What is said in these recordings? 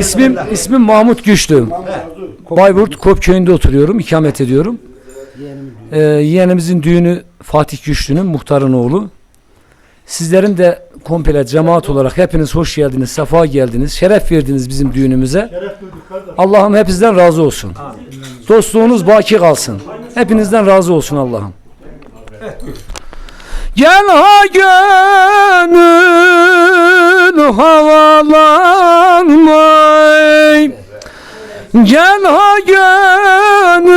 İsmim ismim Mahmut Güçlü. Bayburt Kop köyünde oturuyorum, ikamet ediyorum. Ee, yeğenimizin düğünü Fatih Güçlü'nün muhtarın oğlu. Sizlerin de komple cemaat olarak hepiniz hoş geldiniz, sefa geldiniz, şeref verdiniz bizim düğünümüze. Allah'ım hepinizden razı olsun. Dostluğunuz baki kalsın. Hepinizden razı olsun Allah'ım. Gel ha gönül havalanmay Gel ha gönül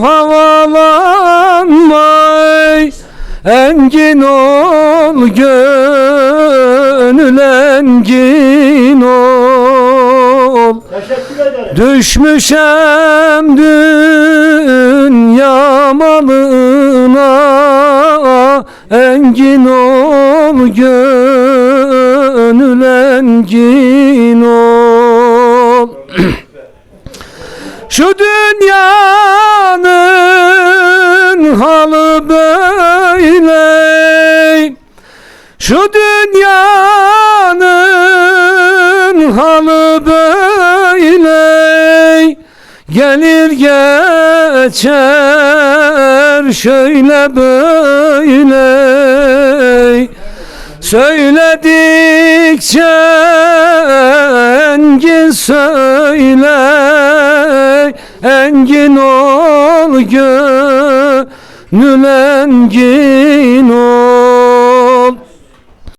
havalanmay. Engin ol gönül engin ol. Düşmüşem dünya malına. Engin ol gönül engin ol Şu dünyanın halı böyle. Şu dünyanın halı böyle. Gelir geçer şöyle böyle. Söyledikçe söyle Engin ol gönül engin